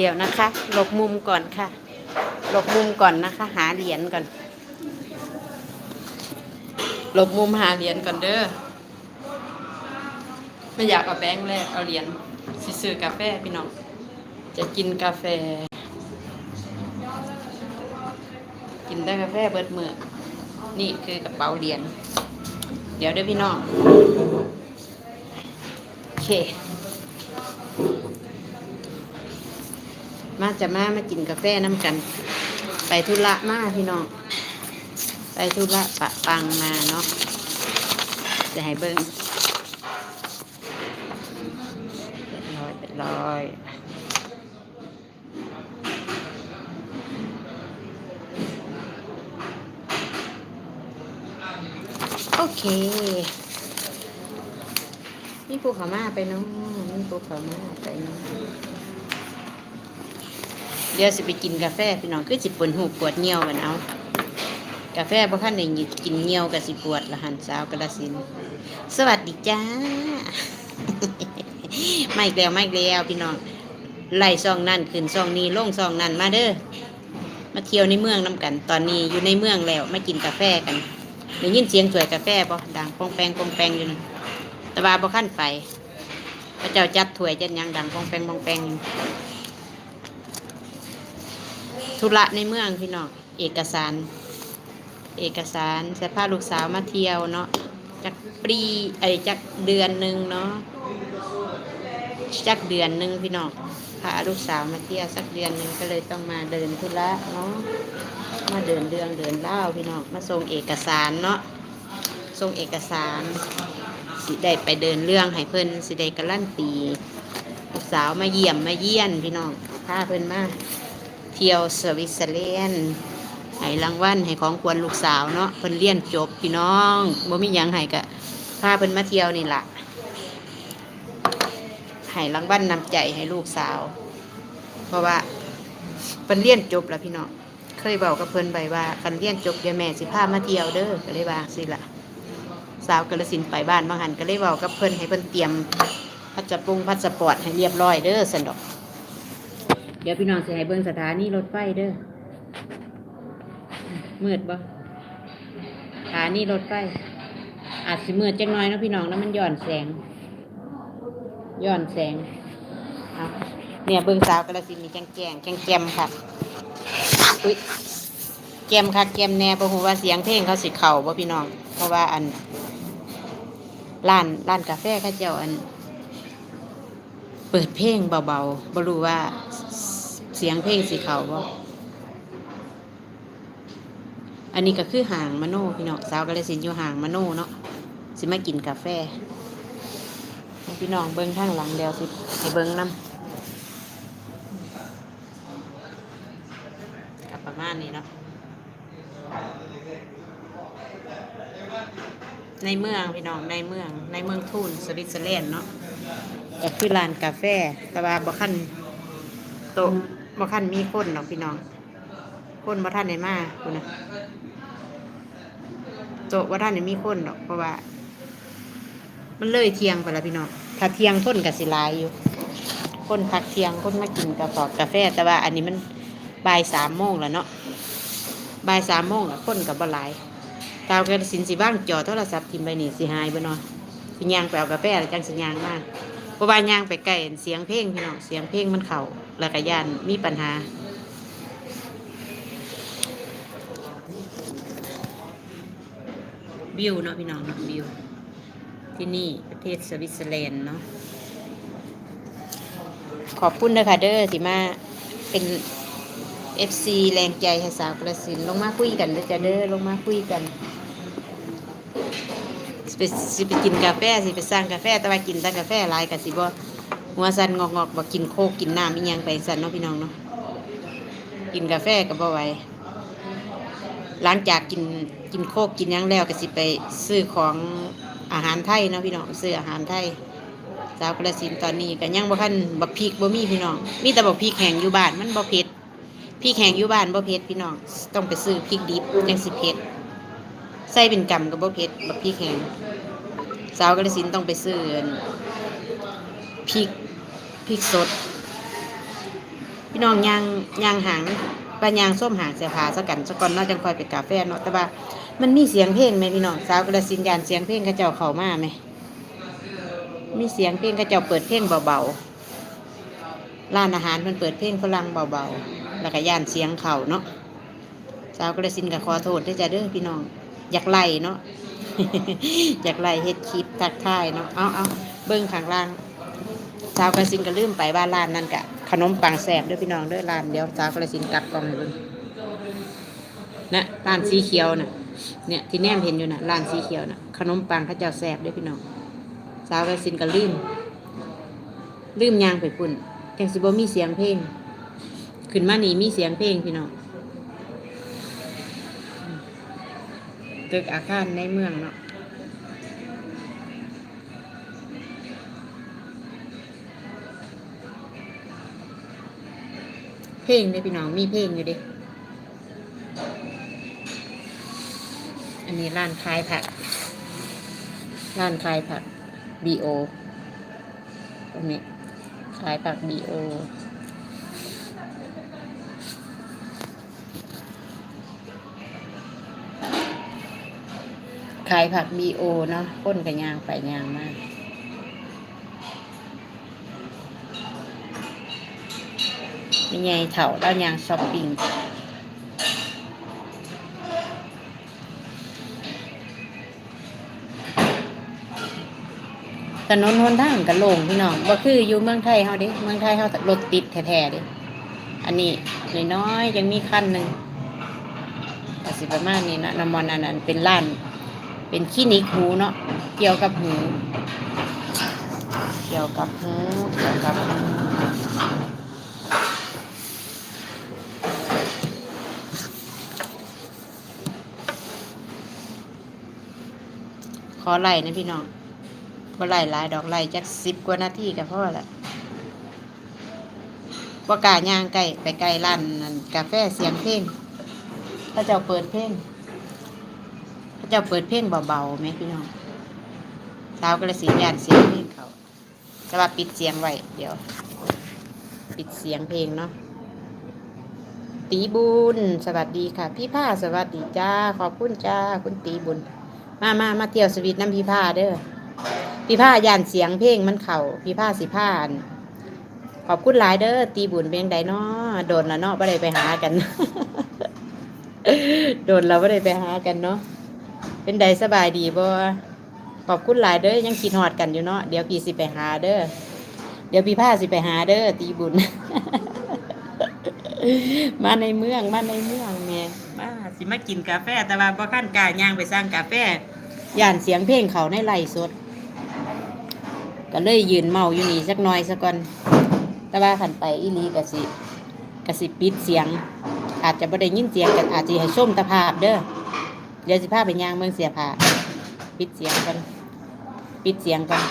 เดี๋ยวนะคะ หลบมุมก่อนค่ะ หลบมุมก่อนนะคะ หาเหรียญก่อน หลบมุมหาเหรียญก่อนเด้อ ไม่อยากเอาแบงค์แรกเอาเหรียญสิซื้อกาแฟพี่น้อง จะกินกาแฟ กินได้กาแฟเบิดมือนี่คือกระเป๋าเหรียญ เดี๋ยวเด้อพี่น้อง โอเค มาจะมามากินกาแฟน้ำกัน ไปธุระมาพี่น้อง ไปธุระปะปังมาเนาะจะให้เบิ้งเป็นร้อยเป็นร้อยโอเค นี่ภูเขามาไปเนาะนี่ภูเขามาไปเนาะ เดี๋ยวสิไปกินกาแฟพี่น้องคือสิปวดหูปวดเงียวกันเอา กาแฟบ่คันได้กินเงียวกับสิปวดละหันสาวกระสิน สวัสดีจ้า ไม่แล้วไม่แล้วพี่น้องไล่ซองนั่นขึ้นซองนี้ลงซองนั่นมาเด้อมาเที่ยวในเมืองน้ำกัน ตอนนี้อยู่ในเมืองแล้วมากินกาแฟกันได้ยินเสียงถ้วยกาแฟบ่ดังปองแปงปองแปงอยู่นะแต่ว่าบ่ขั้นไปพระเจ้าจัดถ้วยจัดยังดังปองแปงปองแปงอยู่ ธุระในเมืองพี่น้องเอกสาร เอกสารจะพาลูกสาวมาเที่ยวเนาะจากปีไอจากเดือนหนึ่งเนาะจากเดือนหนึ่งพี่น้องพาลูกสาวมาเที่ยวสักเดือนหนึ่งก็เลยต้องมาเดินธุระเนาะมาเดินเดืองเดินเล่าพี่น้องมาส่งเอกสารเนาะส่งเอกสาร สิได้ไปเดินเรื่องให้เพิ่นสิได้กระลั่นตีลูกสาวมาเยี่ยมมาเยี่ยนพี่น้องพาเพิ่นมา เที่ยวสวิตเซอร์แลนด์ให้รางวัลให้ของควรลูกสาวเนาะเพิ่นเรียนจบพี่น้องบ่มีหยังให้กะพาเพิ่นมาเที่ยวนี่ล่ะให้รางวัลนนำใจให้ลูกสาว เพราะว่าเพิ่นเรียนจบแล้วพี่น้องเคยบอกกับเพิ่นไปว่าคันเรียนจบเดี๋ยวแม่สิพามาเที่ยวเด้อก็เลยว่าสิล่ะสาวกระสินไปบ้านบางหันก็เลยบอกกับเพิ่นให้เพิ่นเตรียมพัสปรุงพัสปอร์ตให้เรียบร้อยเด้อสันดอก ดี๋ยวพี่น้องสิให้เบิ่งสถานีรถไฟเด้อมืดบ่สถานีรถไฟอาจสิมืดจังน้อยนะพี่น้องนะมันย้อนแสงย้อนแสงเนี่ยเบิ่งสาวกระสินมีแจงแจงแจงแจมค่ะอุ้ยแจมค่ะแจมแน่บ่ฮู้ว่าเสียงเพลงเขาสิเข้าบ่พี่น้อง เพราะว่าอันร้านร้านกาแฟเขาเจ้าอัน เปิดเพลงเบาๆบ่รู้ว่า เสียงเพลงสิเขาบ่อันนี้ก็คือห่างมโนพี่น้องสาวกาลสินอยู่ห่างมโนเนาะสิมากินกาแฟพี่น้องเบิ้งข้างหลังเดียวสิให้เบิ้งน้ำกับประมาณนี้เนาะในเมืองพี่น้องในเมืองในเมืองทูนสวิตเซอร์แลนด์เนาะก็คือร้านกาแฟแต่ว่าบ่คันโตะ บ่คันมีคนหรอกพี่น้อง คนบ่ท่านไหนมาคุณนะโจกว่าท่านนี่มีคนดอกเพราะว่า มันเลยเที่ยงไปแล้วพี่น้อง ถ้าเที่ยงคนกับสิลายอยู่ คนพักเที่ยงคนมากินกาแฟกาแฟ แต่ว่า อันนี้มันบ่ายสามโมงแล้วเนาะบ่ายสามโมงแล้วคนกับบ่หลายกาวกระสินสิบ้างจอโทรศัพท์ทิมไปนี่สิหายไปเนาะสิยางไปเอากาแฟจังสิยางมาก เพราะว่ายางไปใกลเสียงเพลงพี่น้องเสียงเพลงมันเข่าแล้วก็ย่านมีปัญหาบิวเนาะพี่น้องเนาะบิวที่นี่ประเทศสวิตเซอร์แลนด์เนาะขอบคุณนะคะเด้อที่มาเป็น FC แรงใจให้สาวกระสินลงมาคุยกันเด้อจ้ะเด้อลงมาคุยกัน ไปสิไปกินกาแฟสิไปสร้างกาแฟ แต่ว่ากินแต่กาแฟหลายกับสิบ่หัวสันงอกงอกบ่กินโคกกินน้ำอีหยังไปสันเนาะพี่น้องเนาะกินกาแฟก็บ่ไหวหลังจากกินกินโคกกินยังแล้วก็สิไปซื้อของอาหารไทยเนาะพี่น้องซื้ออาหารไทยสาวกระสินตอนนี้ก็ยังบ่คันบักพริกบ่มีพี่น้องมีแต่บักพริกแห้งอยู่บ้านมันบ่เผ็ดพริกแห้งอยู่บ้านบ่เผ็ดพี่น้องต้องไปซื้อพริกดิบจังสิเผ็ด ใส่เป็นกำก็บ่เผ็ดบักพริกแห้งสาวกระสินต้องไปซื้ออั่นพริกพริกสด พี่น้องยางยางหางปลายางส้มหางเสียผาสกันสก่อนเนาจังคอยไปกาแฟเนาะแต่ว่ามันมีเสียงเพลงไหมพี่น้องสาวกระสินยานเสียงเพลงเขาเจ้าเข้ามาไหมมีเสียงเพลงเขาเจ้าเปิดเพลงเบาๆร้านอาหารมันเปิดเพลงฝรั่งเบาๆแล้วก็ย่านเสียงเข่าเนาะสาวกระสินก็ขอโทษด้วยจ้ะเด้อพี่น้อง อยากไล่เนาะอยากไล่เฮ็ดคลิปทักทายเนาะเอาเอาเบิ้งข้างล่างสาวกระสินก็ลืมไปว่าร้านนั่นกะขนมปังแสบด้วยพี่น้องด้วยร้านเดียวสาวกระสินกลับกล่องเบิ่งนะร้านสีเขียวน่ะเนี่ยที่แนมเห็นอยู่น่ะร้านสีเขียวน่ะขนมปังข้าเจ้าแสบด้วยพี่น้องสาวกระสินก็ลืมลืมยางไปปุ่นจังสิบ่มีเสียงเพลงขึ้นมานี่มีเสียงเพลงพี่น้อง ตึกอาคารในเมืองเนาะเพลงเลยพี่น้องมีเพลงอยู่ดิอันนี้ร้านขายผักร้านขายผักบีโอตรงนี้ขายผักบีโอ ขายผักบีโอเนาะพ้นกับยางไปยางมากมีไงเถาแล้วยางช้อปปิ้งถนนหนทางกะโลงพี่น้องบ่คืออยู่เมืองไทยเฮาด้เมืองไทยเฮารถติดแท้ๆด้อันนี้น้อยๆยังมีคันหนึ่งก็สิประมาณนี้นะน้ำมันอันนั้นเป็นร้าน เป็นคลินิกหูเนาะเกี่ยวกับหูเกี่ยวกับหูเกี่ยวกับหูขอไล่นะพี่น้องบ่ไล่หลายดอกไล่จักสิบกว่านาทีก็พอละว่ากล้าย่างใกล้ไปใกล้ร้านนั่นกาแฟเสียงเพลงพระเจ้าเปิดเพลง พระเจ้าเปิดเพลงเบาๆไหมพี่น้องสาวกระสียานเสียงเพลงเขาจะว่าปิดเสียงไว้เดี๋ยว ปิดเสียงเพลงเนาะตีบุญสวัสดีค่ะ พี่ผ้าสวัสดีจ้าขอบคุณจ้าคุณตีบุญ มามามาเที่ยวสวีทน้ำพี่ผ้าเด้อพี่ผ้าย่านเสียงเพลงมันเข่าพี่ผ้าสิผ้านขอบคุณหลายเด้อตีบุญเป็นไดเนาะโดนละเนาะไม่ได้ไปหากัน โดนเราไม่ได้ไปหากันเนาะ เป็นไดสบายดีบ่ขอบคุณหลายเด้อยังคิดหอดกันอยู่เนาะเดี๋ยวพี่สิไปหาเด้อเดี๋ยวพี่ผ้าสิไปหาเด้อตีบุญ มาในเมืองมาในเมืองแม่มาสิมากินกาแฟ แต่ว่าบ่ขั้นกล้าย่างไปสร้างกาแฟย่านเสียงเพลงเขาในไร่สดก็เลยยืนเมาอยู่นี่สักหน่อยสักก่อน แต่ว่าขันไปอีหลีกะสิกะสิปิดเสียง อาจจะบ่ได้ยินเสียงกันอาจจะให้ส้มตะภาพเด้อ เดี๋ยวสิพาไปย่างเมืองเสียผาปิดเสียงกันปิดเสียงกัน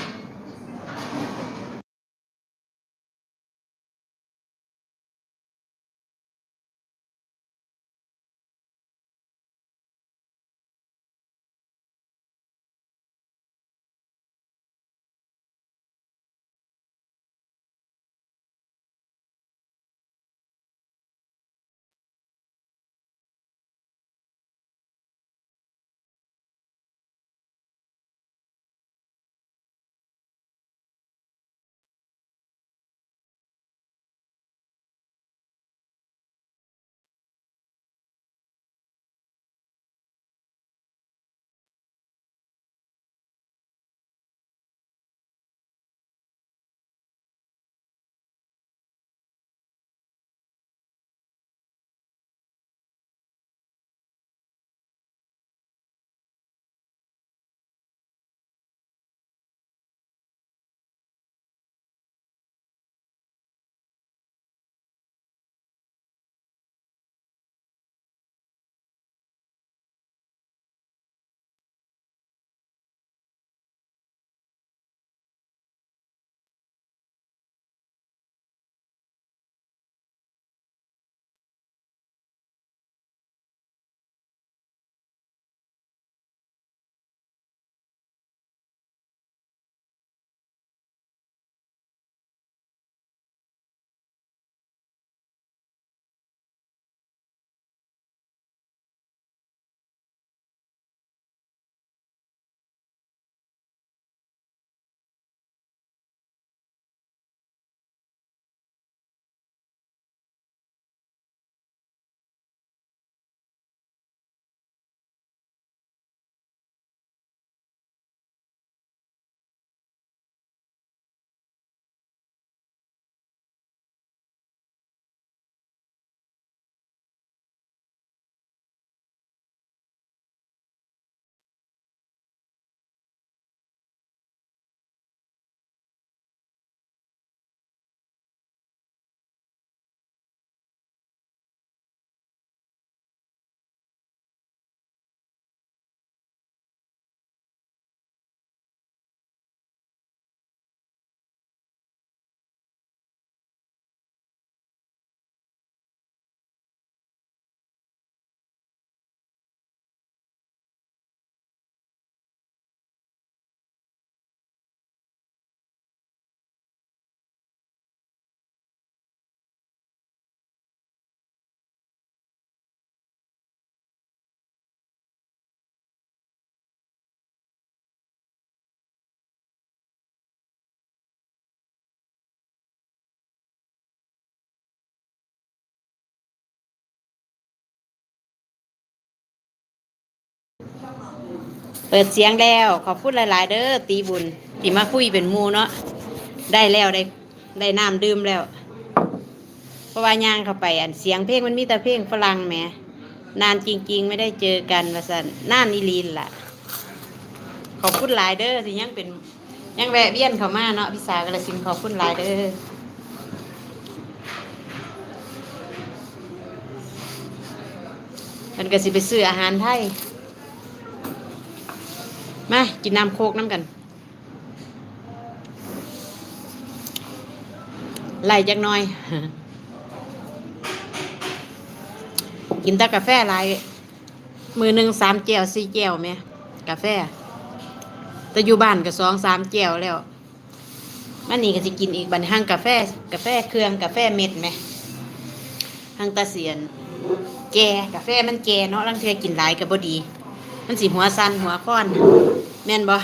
เปิดเสียงแล้ว ขอบคุณหลาย ๆ เด้อตีบุญที่มาคุยเป็นมูเนาะได้แล้วได้ได้น้ำดื่มแล้ว เพราะว่าย่างเข้าไป อันเสียงเพลงมันมีแต่เพลงฝรั่งแหมนานจริง ๆ ไม่ได้เจอกันว่าสันน่านอีลีนล่ะ ขอบคุณหลายเด้อที่ยังเป็นยังแวะเวียนเข้ามาเนาะพี่สาวกระสินขอบคุณหลายเด้อมันก็สิไปซื้ออาหารไทย กินน้ำโคกน้ำกันไล่จักหน่อย กินแต่กาแฟหลายมือหนึ่งสามแก้วสี่แก้วไหมกาแฟ แต่อยู่บ้านก็สองสามแก้วแล้วมันนี่ก็จะกินอีกบันห้างกาแฟ กาแฟเครื่องกาแฟเม็ดไหมห้างตาเสียน แกกาแฟมันแกเนาะลังเทียกินหลายกับบดี มันสิหัวสันหัวค้อน แม่นบ่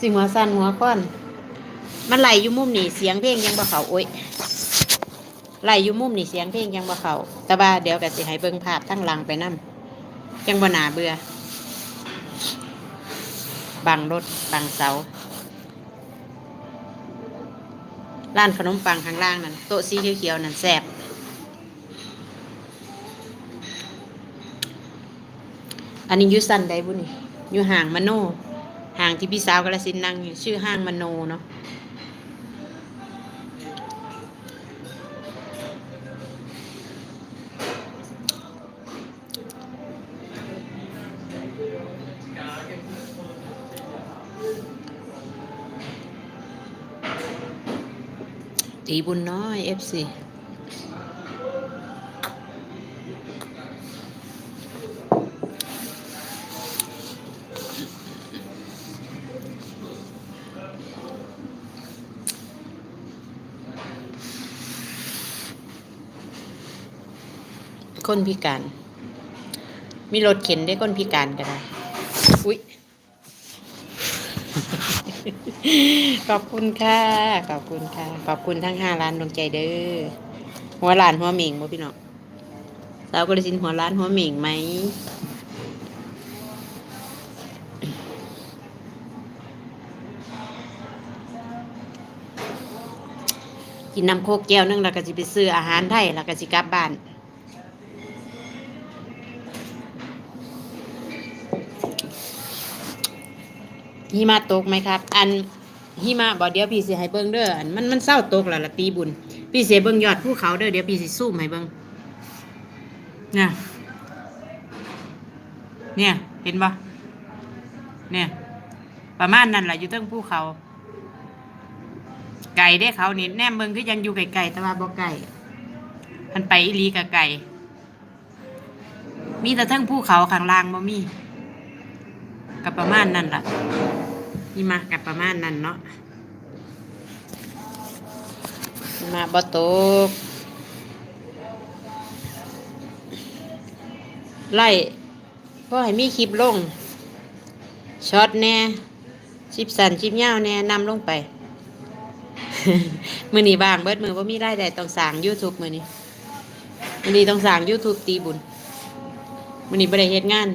สิหัวสันหัวค้อน มันไหลอยู่มุมนี่เสียงเพลงยังบ่เขาโอ้ยไหลอยู่มุมนี่เสียงเพลงยังบ่เขาแต่ว่าเดี๋ยวก็สิให้เบิ่งภาพทั้งหลังไปนํจังบ่นาเบื่อบังรถบังเสาร้านขนมปังข้างล่างนั่นโต๊ะสีเขียวๆนั่นแซ่บอันนี้อยุสันได้บุนี่อยู่ห่างมโน ห่างที่พี่สาวกระสินนั่งอยู่ชื่อห้างมโนเนาะตีบุญน้อยเอฟซี คนพิการ มีรถเข็นได้คนพิการก็ได้อุ๊ยขอบคุณค่ะ ขอบคุณค่ะ ขอบคุณทั้งห้าล้านดวงใจเด้อ หัวล้านหัวเหม่งบ่พี่น้องสาวกระสินหัวล้านหัวเหม่งไหมกินน้ำโคกแก้วหนึงแล้วก็สิไปซื้ออาหารไทยแล้วก็สิกลับบ้าน หิมะตกไหมครับ อันหิมะบอกเดี๋ยวพี่สิให้เบิ่งเด้ออันมันมันเศร้าตกแล้วละตีบุญ พี่สิให้เบิ่งยอดภูเขาเด้อเดี๋ยวพี่สิซูมให้เบิ่งเนี่ยเนี่ย เห็นปะเนี่ย ประมาณนั้นแหละอยู่เทิงภูเขา ไก่ได้เขานี่แนมเบิ่งคือยังอยู่ไกลๆแต่ว่าบ่ไก่มันไปอีลีกับไก่ มีแต่เทิงภูเขาข้างล่างบ่มี กับประมาณนั้นล่ะนี่มากับประมาณนั้นเนาะมาบ่ตกไล่เพราะให้มีคลิปลงช็อตแน่ชิปสันชิปยาวแน่นำลงไป มือนี้บางเบิดมือว่ามีรายได้ต้องสั่ง YouTube มือนี้มือนี้ต้องสั่ง YouTube ตีบุญมือนี้บ่ได้เฮ็ดงาน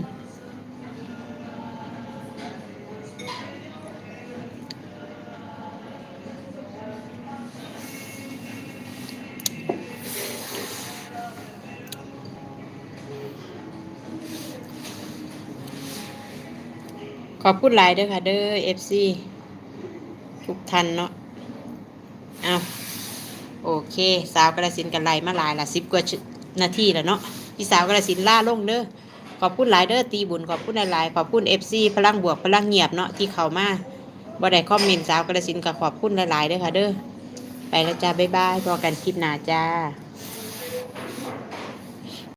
อบคุณหลายเด้อค่ะเด้อ FC ทุกท่านเนาะเอาโอเค สาวกระสินกันไล่มาหลายละสิบกว่านาทีแล้วเนาะพี่สาวกระสินล่าลงเด้อขอบคุณหลายเด้อตีบุญขอบคุณหลายๆขอบคุณ FC พลังบวกพลังเงียบเนาะที่เข้ามาบ่ได้คอมเมนต์สาวกระสินก็ขอบคุณหลายๆเด้อค่ะเด้อไปแล้วจ้าบ๊ายบายพอกันคลิปหน้าจ้า